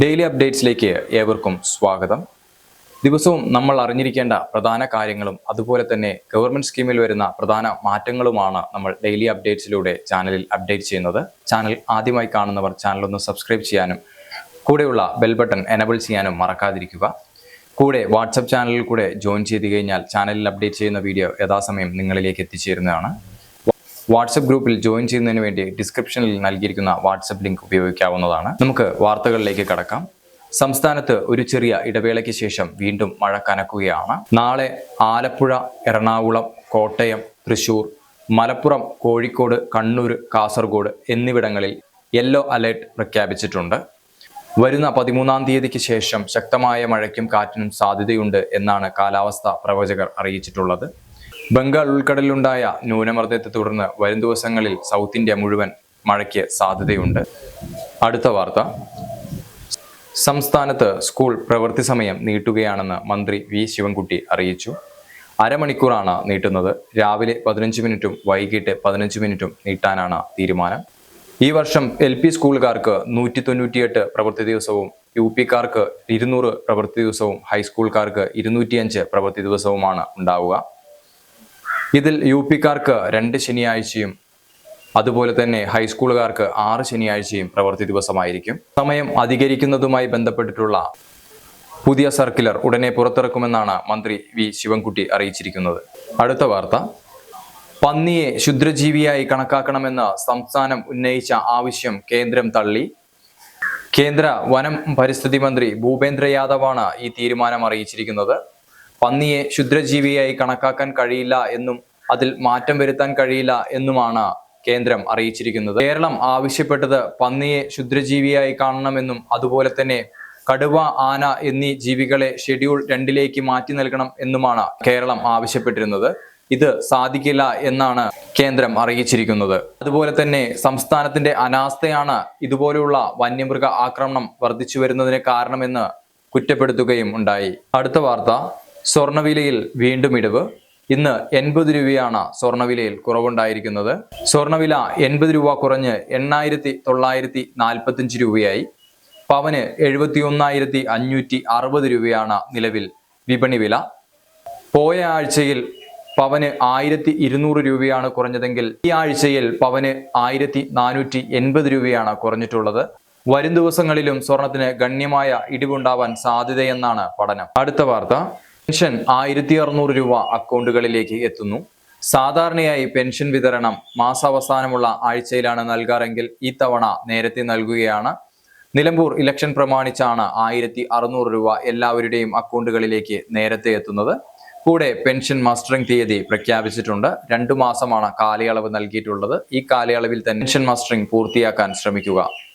Daily അപ്ഡേറ്റ്സിലേക്ക് ഏവർക്കും സ്വാഗതം. ദിവസവും നമ്മൾ അറിഞ്ഞിരിക്കേണ്ട പ്രധാന കാര്യങ്ങളും അതുപോലെ തന്നെ ഗവൺമെന്റ് സ്കീമിൽ വരുന്ന പ്രധാന മാറ്റങ്ങളുമാണ് നമ്മൾ ഡെയിലി അപ്ഡേറ്റ്സിലൂടെ ചാനലിൽ അപ്ഡേറ്റ് ചെയ്യുന്നത്. ചാനൽ ആദ്യമായി കാണുന്നവർ ചാനൽ ഒന്ന് സബ്സ്ക്രൈബ് ചെയ്യാനും കൂടെയുള്ള ബെൽ ബട്ടൺ എനബിൾ ചെയ്യാനും മറക്കാതിരിക്കുക. കൂടെ വാട്സപ്പ് ചാനലിൽ കൂടെ ജോയിൻ ചെയ്ത് കഴിഞ്ഞാൽ ചാനലിൽ അപ്ഡേറ്റ് ചെയ്യുന്ന വീഡിയോ യഥാസമയം നിങ്ങളിലേക്ക് എത്തിച്ചേരുന്നതാണ്. വാട്സപ്പ് ഗ്രൂപ്പിൽ ജോയിൻ ചെയ്യുന്നതിന് വേണ്ടി ഡിസ്ക്രിപ്ഷനിൽ നൽകിയിരിക്കുന്ന വാട്സപ്പ് ലിങ്ക് ഉപയോഗിക്കാവുന്നതാണ്. നമുക്ക് വാർത്തകളിലേക്ക് കടക്കാം. സംസ്ഥാനത്ത് ഒരു ചെറിയ ഇടവേളയ്ക്ക് ശേഷം വീണ്ടും മഴ കനക്കുകയാണ്. നാളെ ആലപ്പുഴ എറണാകുളം കോട്ടയം തൃശൂർ മലപ്പുറം കോഴിക്കോട് കണ്ണൂർ കാസർഗോഡ് എന്നിവിടങ്ങളിൽ യെല്ലോ അലേർട്ട് പ്രഖ്യാപിച്ചിട്ടുണ്ട്. വരുന്ന പതിമൂന്നാം തീയതിക്ക് ശേഷം ശക്തമായ മഴയ്ക്കും കാറ്റിനും സാധ്യതയുണ്ട് എന്നാണ് കാലാവസ്ഥാ പ്രവചകർ അറിയിച്ചിട്ടുള്ളത്. ബംഗാൾ ഉൾക്കടലിലുണ്ടായ ന്യൂനമർദ്ദത്തെ തുടർന്ന് വരും ദിവസങ്ങളിൽ സൗത്ത് ഇന്ത്യ മുഴുവൻ മഴയ്ക്ക് സാധ്യതയുണ്ട്. അടുത്ത വാർത്ത. സംസ്ഥാനത്ത് സ്കൂൾ പ്രവൃത്തി സമയം നീട്ടുകയാണെന്ന് മന്ത്രി വി ശിവൻകുട്ടി അറിയിച്ചു. അരമണിക്കൂറാണ് നീട്ടുന്നത്. രാവിലെ പതിനഞ്ച് മിനിറ്റും വൈകിട്ട് പതിനഞ്ച് മിനിറ്റും നീട്ടാനാണ് തീരുമാനം. ഈ വർഷം എൽ പി സ്കൂളുകാർക്ക് നൂറ്റി തൊണ്ണൂറ്റിയെട്ട് പ്രവൃത്തി ദിവസവും യു പിക്കാർക്ക് ഇരുന്നൂറ് പ്രവൃത്തി ദിവസവും ഹൈസ്കൂൾക്കാർക്ക് ഇരുന്നൂറ്റിയഞ്ച് പ്രവൃത്തി ദിവസവുമാണ് ഉണ്ടാവുക. ഇതിൽ യു പിക്കാർക്ക് രണ്ട് ശനിയാഴ്ചയും അതുപോലെ തന്നെ ഹൈസ്കൂളുകാർക്ക് ആറ് ശനിയാഴ്ചയും പ്രവൃത്തി ദിവസമായിരിക്കും. സമയം അധികരിക്കുന്നതുമായി ബന്ധപ്പെട്ടിട്ടുള്ള പുതിയ സർക്കുലർ ഉടനെ പുറത്തിറക്കുമെന്നാണ് മന്ത്രി വി ശിവൻകുട്ടി അറിയിച്ചിരിക്കുന്നത്. അടുത്ത വാർത്ത. പന്നിയെ ശുദ്രജീവിയായി കണക്കാക്കണമെന്ന് സംസ്ഥാനം ഉന്നയിച്ച ആവശ്യം കേന്ദ്രം തള്ളി. കേന്ദ്ര വനം പരിസ്ഥിതി മന്ത്രി ഭൂപേന്ദ്ര യാദവാണ് ഈ തീരുമാനം അറിയിച്ചിരിക്കുന്നത്. പന്നിയെ ക്ഷുദ്രജീവിയായി കണക്കാക്കാൻ കഴിയില്ല എന്നും അതിൽ മാറ്റം വരുത്താൻ കഴിയില്ല എന്നുമാണ് കേന്ദ്രം അറിയിച്ചിരിക്കുന്നത്. കേരളം ആവശ്യപ്പെട്ടത് പന്നിയെ ക്ഷുദ്രജീവിയായി കാണണമെന്നും അതുപോലെ തന്നെ കടുവ ആന എന്നീ ജീവികളെ ഷെഡ്യൂൾ രണ്ടിലേക്ക് മാറ്റി നൽകണം എന്നുമാണ് കേരളം ആവശ്യപ്പെട്ടിരുന്നത്. ഇത് സാധിക്കില്ല എന്നാണ് കേന്ദ്രം അറിയിച്ചിരിക്കുന്നത്. അതുപോലെ തന്നെ സംസ്ഥാനത്തിന്റെ അനാസ്ഥയാണ് ഇതുപോലെയുള്ള വന്യമൃഗ ആക്രമണം വർദ്ധിച്ചു വരുന്നതിന് കാരണമെന്ന് കുറ്റപ്പെടുത്തുകയും ഉണ്ടായി. അടുത്ത വാർത്ത. സ്വർണവിലയിൽ വീണ്ടും ഇടിവ്. ഇന്ന് എൺപത് രൂപയാണ് സ്വർണവിലയിൽ കുറവുണ്ടായിരിക്കുന്നത്. സ്വർണവില എൺപത് രൂപ കുറഞ്ഞ് എണ്ണായിരത്തി തൊള്ളായിരത്തി നാൽപ്പത്തഞ്ച് രൂപയായി. പവന് എഴുപത്തി ഒന്നായിരത്തി അഞ്ഞൂറ്റി അറുപത് രൂപയാണ് നിലവിൽ വിപണി വില. പോയ ആഴ്ചയിൽ പവന് ആയിരത്തി ഇരുന്നൂറ് രൂപയാണ് കുറഞ്ഞതെങ്കിൽ ഈ ആഴ്ചയിൽ പവന് ആയിരത്തി നാനൂറ്റി എൺപത് രൂപയാണ് കുറഞ്ഞിട്ടുള്ളത്. വരും ദിവസങ്ങളിലും സ്വർണത്തിന് ഗണ്യമായ ഇടിവുണ്ടാവാൻ സാധ്യതയെന്നാണ് പഠനം. അടുത്ത വാർത്ത. പെൻഷൻ ആയിരത്തി അറുന്നൂറ് രൂപ അക്കൗണ്ടുകളിലേക്ക് എത്തുന്നു. സാധാരണയായി പെൻഷൻ വിതരണം മാസാവസാനമുള്ള ആഴ്ചയിലാണ് നൽകാറെങ്കിൽ ഈ തവണ നേരത്തെ നൽകുകയാണ്. നിലമ്പൂർ ഇലക്ഷൻ പ്രമാണിച്ചാണ് ആയിരത്തി അറുന്നൂറ് രൂപ എല്ലാവരുടെയും അക്കൗണ്ടുകളിലേക്ക് നേരത്തെ എത്തുന്നത്. കൂടെ പെൻഷൻ മസ്റ്ററിംഗ് തീയതി പ്രഖ്യാപിച്ചിട്ടുണ്ട്. രണ്ടു മാസമാണ് കാലയളവ് നൽകിയിട്ടുള്ളത്. ഈ കാലയളവിൽ തന്നെ പെൻഷൻ മസ്റ്ററിംഗ് പൂർത്തിയാക്കാൻ ശ്രമിക്കുക.